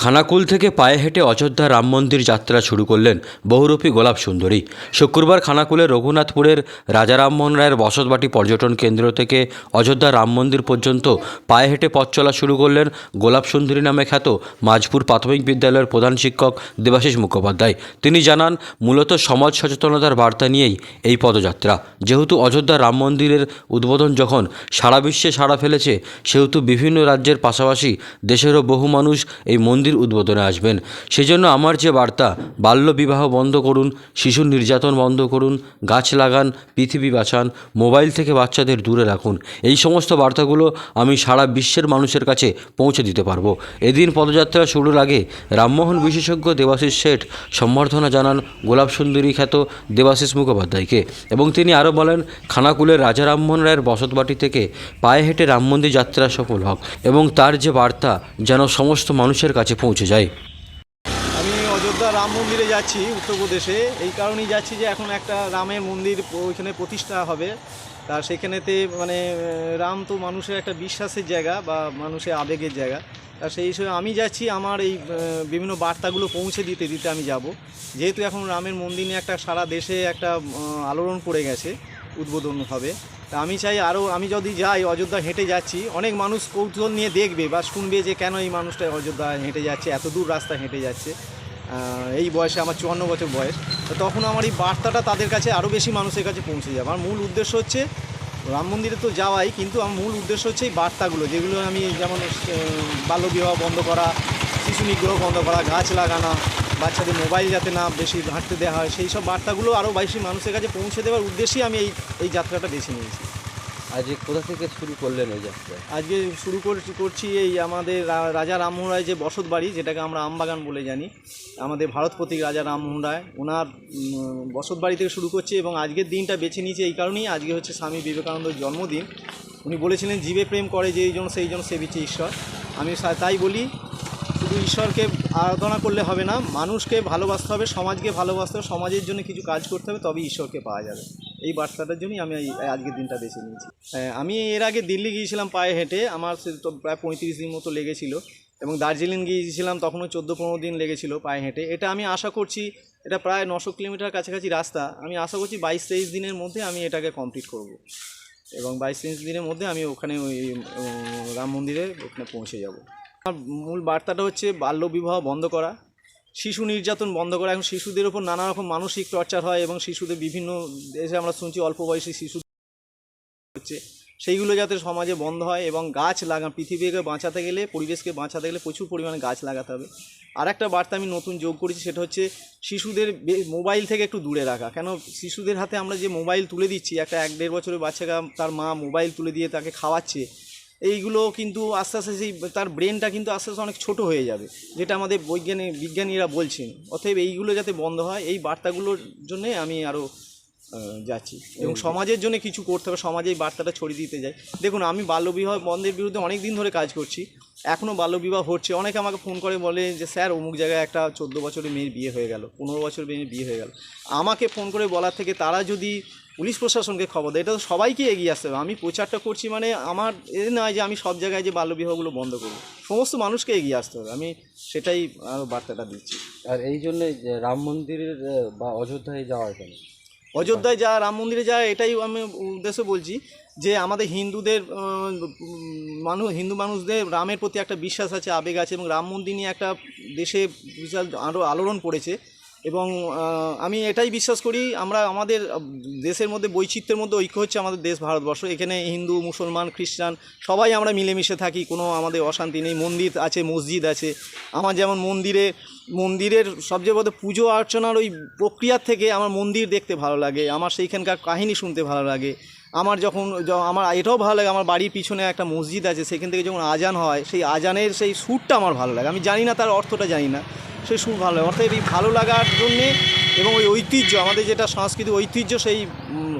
খানাকুল থেকে পায়ে হেঁটে অযোধ্যা রাম মন্দির যাত্রা শুরু করলেন বহুরূপী গোলাপ সুন্দরী। শুক্রবার খানাকুলের রঘুনাথপুরের রাজা রামমোহন রায়ের বসতবাটি পর্যটন কেন্দ্র থেকে অযোধ্যা রাম মন্দির পর্যন্ত পায়ে হেঁটে পথ চলা শুরু করলেন গোলাপ সুন্দরী নামে খ্যাত মাঝপুর প্রাথমিক বিদ্যালয়ের প্রধান শিক্ষক দেবাশিস মুখোপাধ্যায়। তিনি জানান, মূলত সমাজ সচেতনতার বার্তা নিয়েই এই পদযাত্রা। যেহেতু অযোধ্যা রাম মন্দিরের উদ্বোধন যখন সারা বিশ্বে সাড়া ফেলেছে, সেহেতু বিভিন্ন রাজ্যের পাশাপাশি দেশেরও বহু মানুষ এই মন্দির উদ্বোধনে আসবেন। সেজন্য আমার যে বার্তা, বাল্যবিবাহ বন্ধ করুন, শিশু নির্যাতন বন্ধ করুন, গাছ লাগান, পৃথিবী বাঁচান, মোবাইল থেকে বাচ্চাদের দূরে রাখুন, এই সমস্ত বার্তাগুলো আমি সারা বিশ্বের মানুষের কাছে পৌঁছে দিতে পারব। এদিন পদযাত্রা শুরুর আগে রামমোহন বিশেষজ্ঞ দেবাশিস শেঠ সম্বর্ধনা জানান গোলাপ সুন্দরী খ্যাত দেবাশিস মুখোপাধ্যায়কে এবং তিনি আরও বলেন, খানাকুলের রাজা রামমোহন রায়ের বসতবাটি থেকে পায়ে হেঁটে রাম মন্দির যাত্রা সফল হোক এবং তার যে বার্তা যেন সমস্ত মানুষের কাছে পৌঁছে যায়। আমি অযোধ্যা রাম মন্দিরে যাচ্ছি উত্তরপ্রদেশে। এই কারণেই যাচ্ছি যে এখন একটা রামের মন্দির ওইখানে প্রতিষ্ঠা হবে। তা সেখানেতে মানে রাম তো মানুষের একটা বিশ্বাসের জায়গা বা মানুষের আবেগের জায়গা। তা সেই হিসেবে আমি যাচ্ছি আমার এই বিভিন্ন বার্তাগুলো পৌঁছে দিতে দিতে আমি যাব। যেহেতু এখন রামের মন্দির নিয়ে একটা সারা দেশে একটা আলোড়ন পড়ে গেছে, উদ্বোধন হবে। তা আমি চাই আরও আমি যদি যাই অযোধ্যা হেঁটে যাচ্ছি, অনেক মানুষ কৌতূহল নিয়ে দেখবে বা শুনবে যে কেন এই মানুষটা অযোধ্যা হেঁটে যাচ্ছে, এত দূর রাস্তা হেঁটে যাচ্ছে। এই বয়সে, আমার চুয়ান্ন বছর বয়স, তো তখন আমার এই বার্তাটা তাদের কাছে আরও বেশি মানুষের কাছে পৌঁছে যাবে। আমার মূল উদ্দেশ্য হচ্ছে, রাম মন্দিরে তো যাওয়াই, কিন্তু আমার মূল উদ্দেশ্য হচ্ছে এই বার্তাগুলো, যেগুলো আমি যেমন বাল্যবিবাহ বন্ধ করা, শিশু নিগ্রহ বন্ধ করা, গাছ লাগানো বাচ্চাদের মোবাইল যাতে না বেশি ঘাঁটতে দেওয়া হয় সেই সব বার্তাগুলো আরও বেশি মানুষের কাছে পৌঁছে দেওয়ার উদ্দেশ্যেই আমি এই এই যাত্রাটা বেছে নিয়েছি। আজ কোথা থেকে শুরু করলেন এই যাত্রা? আজকে শুরু করছি করছি এই আমাদের রাজা রামমোহন রায় যে বসত বাড়ি যেটাকে আমরা আমবাগান বলে জানি আমাদের ভারত প্রতীক রাজা রামমোহন রায় ওনার বসত বাড়ি থেকে শুরু করছি এবং আজকের দিনটা বেছে নিয়েছি এই কারণেই আজকে হচ্ছে স্বামী বিবেকানন্দের জন্মদিন। উনি বলেছিলেন জীবে প্রেম করে যেই জন সেই জন সেবিছে ঈশ্বর। আমি তাই বলি শুধু ঈশ্বরকে আরাধনা করলে হবে না। মানুষকে ভালোবাসতে হবে সমাজকে ভালোবাসতে হবে সমাজের জন্য কিছু কাজ করতে হবে তবেই ঈশ্বরকে পাওয়া যাবে। এই বার্তাটার জন্যই আমি আজকের দিনটা বেছে নিয়েছি। হ্যাঁ, আমি এর আগে দিল্লি গিয়েছিলাম পায়ে হেঁটে আমার তো প্রায় পঁয়ত্রিশ দিন মতো লেগেছিল। এবং দার্জিলিং গিয়েছিলাম তখনও চোদ্দ পনেরো দিন লেগেছিল পায়ে হেঁটে। এটা আমি আশা করছি এটা প্রায় নশো কিলোমিটার কাছাকাছি রাস্তা। আমি আশা করছি বাইশ তেইশ দিনের মধ্যে আমি এটাকে কমপ্লিট করব। এবং বাইশ তেইশ দিনের মধ্যে আমি ওখানে ওই রাম মন্দিরে ওখানে পৌঁছে যাব। মূল বার্তাটা হচ্ছে বাল্যবিবাহ বন্ধ করা। শিশু নির্যাতন বন্ধ করা। এখন শিশুদের ওপর নানা রকম মানসিক টর্চার হয় এবং শিশুদের বিভিন্ন দেশে আমরা শুনছি অল্প বয়সী শিশু হচ্ছে। সেইগুলো যাতে সমাজে বন্ধ হয় এবং গাছ লাগান, পৃথিবীকে বাঁচাতে গেলে, পরিবেশকে বাঁচাতে গেলে প্রচুর পরিমাণে গাছ লাগাতে হবে। আর একটা বার্তা আমি নতুন যোগ করেছি, সেটা হচ্ছে শিশুদের মোবাইল থেকে একটু দূরে রাখা। কেন? শিশুদের হাতে আমরা যে মোবাইল তুলে দিচ্ছি, একটা এক দেড় বছরের বাচ্চাকে তার মা মোবাইল তুলে দিয়ে তাকে খাওয়াচ্ছে এইগুলো কিন্তু আস্তে আস্তে সেই তার ব্রেনটা কিন্তু আস্তে আস্তে অনেক ছোট হয়ে যাবে যেটা আমাদের বৈজ্ঞানিক বিজ্ঞানীরা বলছেন। অতএব এইগুলো যাতে বন্ধ হয় এই বার্তাগুলোর জন্যে আমি আরও যাচ্ছি। এবং সমাজের জন্য কিছু করতে হবে সমাজে এই বার্তাটা ছড়িয়ে দিতে যাই দেখুন আমি বাল্যবিবাহ বন্ধের বিরুদ্ধে অনেক দিন ধরে কাজ করছি এখনও বাল্যবিবাহ হচ্ছে। অনেকে আমাকে ফোন করে বলে যে স্যার অমুক জায়গায় একটা চোদ্দ বছরের মেয়ের বিয়ে হয়ে গেল পনেরো বছর মেয়ের বিয়ে হয়ে গেল। আমাকে ফোন করে বলার থেকে তারা যদি পুলিশ প্রশাসনকে খবর দেয়। এটা তো সবাইকে এগিয়ে আসতে হবে। আমি প্রচারটা করছি মানে আমার এ নয় যে আমি সব জায়গায় যে বাল্যবিবাহগুলো বন্ধ করব। সমস্ত মানুষকে এগিয়ে আসতে হবে। আমি সেটাই আরও বার্তাটা দিচ্ছি। আর এই জন্য রাম মন্দিরের বা অযোধ্যায় যাওয়া কেন? অযোধ্যায় যা রাম মন্দিরে যা এটাই আমি উদ্দেশ্য বলছি যে আমাদের হিন্দুদের মানুষ হিন্দু মানুষদের রামের প্রতি একটা বিশ্বাস আছে আবেগ আছে এবং রাম মন্দির নিয়ে একটা দেশে বিশাল আরও আলোড়ন পড়েছে। এবং আমি এটাই বিশ্বাস করি, আমরা আমাদের দেশের মধ্যে বৈচিত্র্যের মধ্যে ঐক্য হচ্ছে আমাদের দেশ ভারতবর্ষ। এখানে হিন্দু, মুসলমান, খ্রিস্টান, সবাই আমরা মিলেমিশে থাকি, কোনো আমাদের অশান্তি নেই, মন্দির আছে, মসজিদ আছে। আমার যেমন মন্দিরে, মন্দিরের সবচেয়ে বড় পুজো অর্চনার ওই প্রক্রিয়ার থেকে আমার মন্দির দেখতে ভালো লাগে, আমার সেইখানকার কাহিনী শুনতে ভালো লাগে। আমার যখন আমার এটাও ভালো লাগে, আমার বাড়ির পিছনে একটা মসজিদ আছে, সেখান থেকে যখন আজান হয়, সেই আজানের সেই সুরটা আমার ভালো লাগে। আমি জানি না তার অর্থটা জানি না। সেই সুর ভালো লাগে অর্থাৎ এই ভালো লাগার জন্যে এবং ওই ঐতিহ্য আমাদের যেটা সাংস্কৃতিক ঐতিহ্য সেই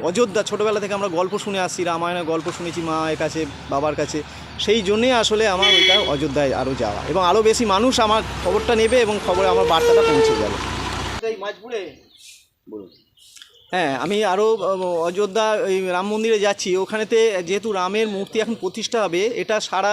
অযোধ্যা ছোটোবেলা থেকে আমরা গল্প শুনে আসছি রামায়ণের গল্প শুনেছি মায়ের কাছে বাবার কাছে সেই জন্যেই আসলে আমার ওইটা অযোধ্যায় আরও যাওয়া। এবং আরও বেশি মানুষ আমার খবরটা নেবে এবং খবরে আমার বার্তাটা পৌঁছে যাবে। বলুন। হ্যাঁ আমি আরও অযোধ্যা এই রাম মন্দিরে যাচ্ছি। ওখানেতে যেহেতু রামের মূর্তি এখন প্রতিষ্ঠা হবে এটা সারা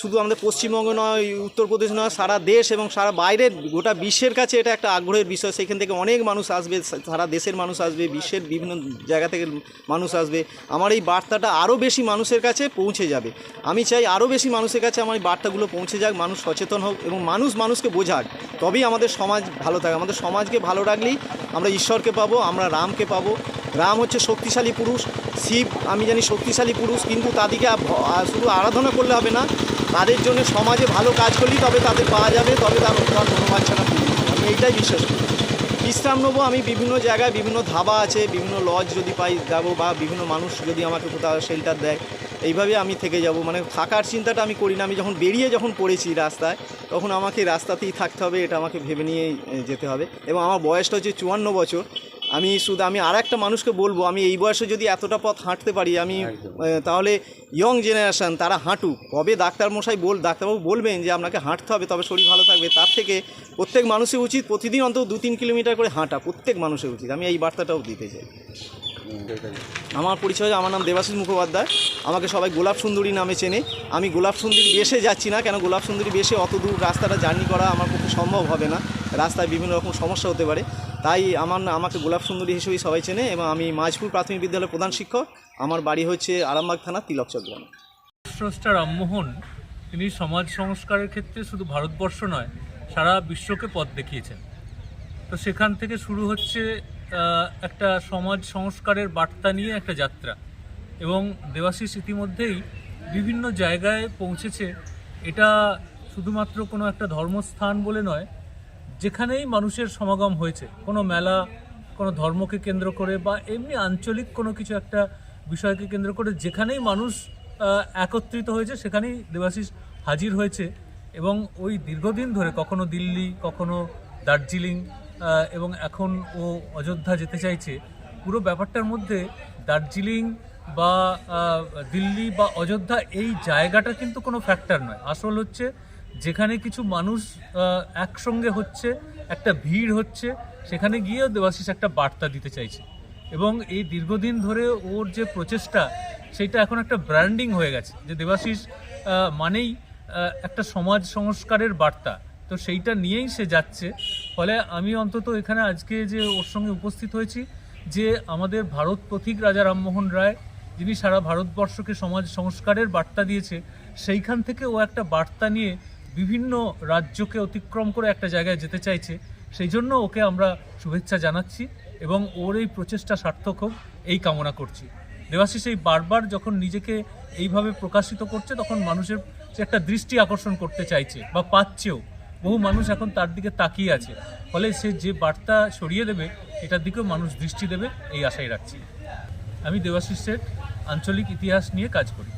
শুধু আমাদের পশ্চিমবঙ্গ নয়, উত্তরপ্রদেশ নয়, সারা দেশ এবং সারা বাইরের গোটা বিশ্বের কাছে এটা একটা আগ্রহের বিষয়। সেখান থেকে অনেক মানুষ আসবে, সারা দেশের মানুষ আসবে, বিশ্বের বিভিন্ন জায়গা থেকে মানুষ আসবে। আমার এই বার্তাটা আরও বেশি মানুষের কাছে পৌঁছে যাবে। আমি চাই আরও বেশি মানুষের কাছে আমার এই বার্তাগুলো পৌঁছে যাক, মানুষ সচেতন হোক এবং মানুষ মানুষকে বোঝাক। তবেই আমাদের সমাজ ভালো থাকে। আমাদের সমাজকে ভালো রাখলেই আমরা ঈশ্বরকে পাবো, আমরা রামকে পাবো। রাম হচ্ছে শক্তিশালী পুরুষ। শিব আমি জানি শক্তিশালী পুরুষ কিন্তু তাদেরকে শুধু আরাধনা করলে হবে না তাদের জন্য সমাজে ভালো কাজ করলেই তবে তাদের পাওয়া যাবে তবে তার তার মনোবাঞ্ছনা পূর্ণ হবে। আমি এইটাই বিশ্বাস করি। বিশ্রাম নেব আমি বিভিন্ন জায়গায় বিভিন্ন ধাবা আছে বিভিন্ন লজ যদি পাই যাব বা বিভিন্ন মানুষ যদি আমাকে কোথাও শেল্টার দেয় এইভাবে আমি থেকে যাব। মানে থাকার চিন্তাটা আমি করি না। আমি যখন বেরিয়ে যখন পড়েছি রাস্তায় তখন আমাকে রাস্তাতেই থাকতে হবে এটা আমাকে ভেবে নিয়েই এ, যেতে হবে। এবং আমার বয়সটা হচ্ছে চুয়ান্ন বছর। আমি শুধু আমি আর একটা মানুষকে বলব আমি এই বয়সে যদি এতটা পথ হাঁটতে পারি আমি তাহলে ইয়ং জেনারেশান তারা হাঁটুক। কবে ডাক্তার মশাই বল ডাক্তারবাবু বলবেন যে আপনাকে হাঁটতে হবে তবে শরীর ভালো থাকবে। তার থেকে প্রত্যেক মানুষের উচিত প্রতিদিন অন্তত দু তিন কিলোমিটার করে হাঁটা প্রত্যেক মানুষের উচিত। আমি এই বার্তাটাও দিতে চাই। আমার পরিচয় আমার নাম দেবাশিস মুখোপাধ্যায়। আমাকে সবাই গোলাপ সুন্দরী নামে চেনে। আমি গোলাপ সুন্দরী বেশে যাচ্ছি না কেন গোলাপ সুন্দরী বেশে অত দূর রাস্তাটা জার্নি করা আমার পক্ষে সম্ভব হবে না। রাস্তায় বিভিন্ন রকম সমস্যা হতে পারে। তাই আমার আমাকে গোলাপ সুন্দরী হিসেবেই সবাই চেনে এবং আমি মাঝপুর প্রাথমিক বিদ্যালয়ের প্রধান শিক্ষক। আমার বাড়ি হচ্ছে আরামবাগ থানা তিলকচক গ্রামে। স্রষ্টা রামমোহন। তিনি সমাজ সংস্কারের ক্ষেত্রে শুধু ভারতবর্ষ নয়, সারা বিশ্বকে পথ দেখিয়েছেন। তো সেখান থেকে শুরু হচ্ছে একটা সমাজ সংস্কারের বার্তা নিয়ে একটা যাত্রা। এবং দেবাশিস ইতিমধ্যেই বিভিন্ন জায়গায় পৌঁছেছে। এটা শুধুমাত্র কোনো একটা ধর্মস্থান বলে নয় যেখানেই মানুষের সমাগম হয়েছে, কোনো মেলা, কোনো ধর্মকে কেন্দ্র করে বা এমনি আঞ্চলিক কোনো কিছু একটা বিষয়কে কেন্দ্র করে যেখানেই মানুষ একত্রিত হয়েছে, সেখানেই দেবাশিস হাজির হয়েছে এবং ওই দীর্ঘদিন ধরে কখনো দিল্লি, কখনো দার্জিলিং এবং এখন ও অযোধ্যা যেতে চাইছে, পুরো ব্যাপারটার মধ্যে দার্জিলিং বা দিল্লি বা অযোধ্যা এই জায়গাটা কিন্তু কোনো ফ্যাক্টর নয়। আসল হচ্ছে যেখানে কিছু মানুষ একসঙ্গে হচ্ছে, একটা ভিড় হচ্ছে, সেখানে গিয়েও দেবাশিস একটা বার্তা দিতে চাইছে। এবং এই দীর্ঘদিন ধরে ওর যে প্রচেষ্টা, সেটা এখন একটা ব্র্যান্ডিং হয়ে গেছে। যে দেবাশিস মানেই একটা সমাজ সংস্কারের বার্তা। তো সেইটা নিয়েই সে যাচ্ছে। ফলে আমি অন্তত এখানে আজকে যে ওর সঙ্গে উপস্থিত হয়েছি, যে আমাদের ভারত পথিক রাজা রামমোহন রায়, যিনি সারা ভারতবর্ষকে সমাজ সংস্কারের বার্তা দিয়েছে, সেইখান থেকে ও একটা বার্তা নিয়ে বিভিন্ন রাজ্যকে অতিক্রম করে একটা জায়গায় যেতে চাইছে, সেই জন্য ওকে আমরা শুভেচ্ছা জানাচ্ছি এবং ওর এই প্রচেষ্টা সার্থক হোক, এই কামনা করছি। দেবাশিস, এই বারবার যখন নিজেকে এইভাবে প্রকাশিত করছে, তখন মানুষের একটা দৃষ্টি আকর্ষণ করতে চাইছে বা পাচ্ছেও। বহু মানুষ এখন তার দিকে তাকিয়ে আছে। ফলে সে যে বার্তা সরিয়ে দেবে, এটার দিকেও মানুষ দৃষ্টি দেবে, এই আশাই রাখছি। আমি দেবাশিস আঞ্চলিক ইতিহাস নিয়ে কাজ করি।